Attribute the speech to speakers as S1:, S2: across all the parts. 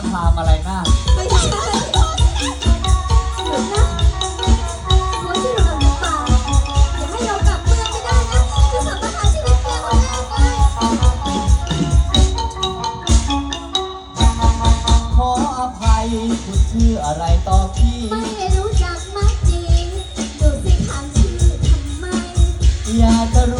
S1: ระพา
S2: มา
S1: ลัยนาค
S2: ไม่
S1: นะหั
S2: วที่หนู
S1: หป่า
S2: อย่า
S1: ให้เรากลับเมื
S2: ไม่ได้นะ
S1: จะ
S2: สัมปานชีวิ
S1: ตเมียคกเลขออภัย
S2: คุณชื่ออะไร
S1: ต่อพี่ ไม่รู้จักมา
S2: กจริ
S1: งด
S2: สิถามชื่อทำไม อยากจะรู้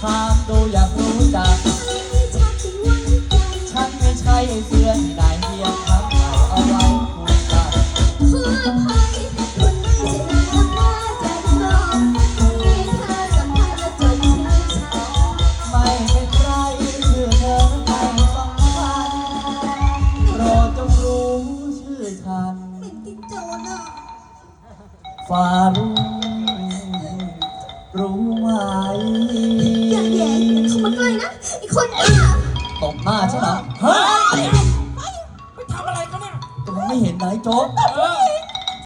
S1: ถามดูอยากรู้จัก
S2: ฉันไม่ใช่
S1: เพื่อนใดเพียงทักทายเอาไว้คุยกัน
S2: ไม่เป็
S1: นไรชื่อเธอไม่สำคัญโปรดจงรู้ชื่อฉัน ฟ้ารู้รู้ไหมา
S2: ย
S1: โจ๊ก